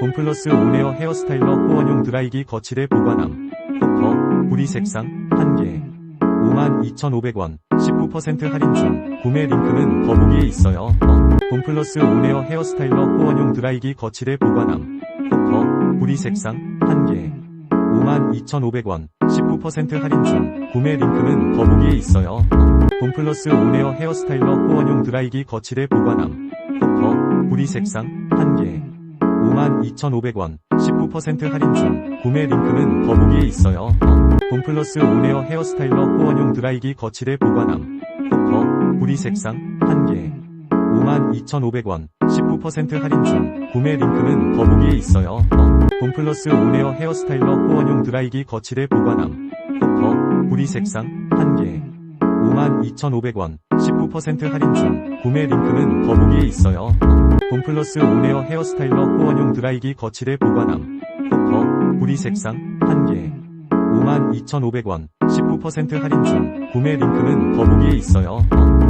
봄플러스 온에어 헤어스타일러 호원용 드라이기 거치대 보관함. 호커 구리 색상 1개 52,500원 19% 할인 중. 구매 링크는 더보기에 있어요. 어. 봄플러스 온에어 헤어스타일러 호원용 드라이기 거치대 보관함. 호커 구리 색상 1개 52,500원 19% 할인 중. 구매 링크는 더보기에 있어요. 어. 봄플러스 온에어 헤어스타일러 호원용 드라이기 거치대 보관함. 호커 구리 색상 1개 52,500원 19% 할인 중 구매 링크는 더보기에 있어요 어. 봄플러스 온에어 헤어스타일러 호원용 드라이기 거치대 보관함 호커 구리 색상 1개 52,500원 19% 할인 중 구매 링크는 더보기에 있어요 어. 봄플러스 온에어 헤어스타일러 호원용 드라이기 거치대 보관함 호커 구리 색상 1개 52,500원 19% 할인 중 구매 링크는 더보기에 있어요 어. 봄플러스 온에어 헤어스타일러 호원용 드라이기 거치대 보관함. 호커 구리 색상 1개 52,500원 19% 할인 중. 구매 링크는 더보기에 있어요. 어.